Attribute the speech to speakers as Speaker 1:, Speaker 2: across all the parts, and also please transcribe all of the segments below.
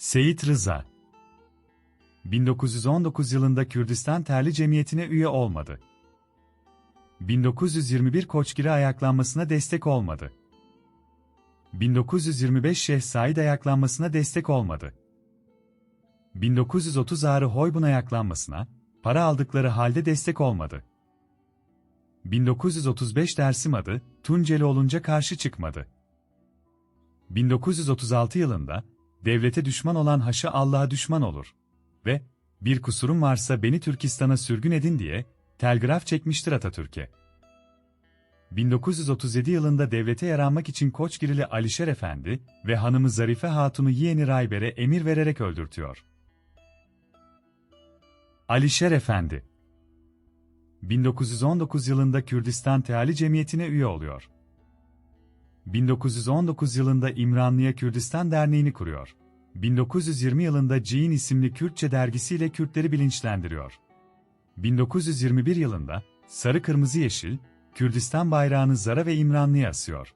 Speaker 1: Seyit Rıza 1919 yılında Kürdistan Terli Cemiyeti'ne üye olmadı. 1921 Koçgiri ayaklanmasına destek olmadı. 1925 Şeyh Said ayaklanmasına destek olmadı. 1930 Ağrı Hoybun ayaklanmasına, para aldıkları halde destek olmadı. 1935 Dersim adı, Tunceli olunca karşı çıkmadı. 1936 yılında, devlete düşman olan haşa Allah'a düşman olur. Ve, bir kusurum varsa beni Türkistan'a sürgün edin diye, telgraf çekmiştir Atatürk'e. 1937 yılında devlete yaranmak için Koçgirili Alişer Efendi ve hanımı Zarife Hatun'u yeğeni Rayber'e emir vererek öldürtüyor. Alişer Efendi 1919 yılında Kürdistan Teali Cemiyeti'ne üye oluyor. 1919 yılında İmranlı'ya Kürdistan Derneği'ni kuruyor. 1920 yılında Cihin isimli Kürtçe dergisiyle Kürtleri bilinçlendiriyor. 1921 yılında Sarı Kırmızı Yeşil, Kürdistan bayrağını Zara ve İmranlı'ya asıyor.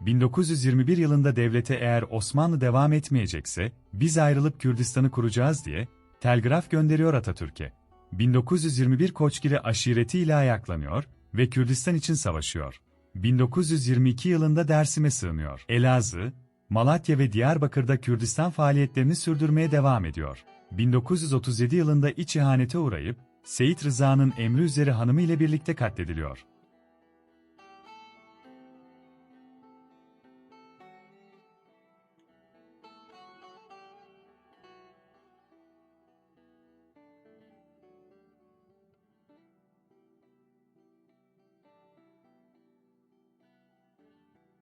Speaker 1: 1921 yılında devlete eğer Osmanlı devam etmeyecekse, biz ayrılıp Kürdistan'ı kuracağız diye, telgraf gönderiyor Atatürk'e. 1921 Koçgiri aşiretiyle ayaklanıyor ve Kürdistan için savaşıyor. 1922 yılında Dersim'e sığınıyor. Elazığ, Malatya ve Diyarbakır'da Kürdistan faaliyetlerini sürdürmeye devam ediyor. 1937 yılında iç ihanete uğrayıp, Seyit Rıza'nın emri üzeri hanımı ile birlikte katlediliyor.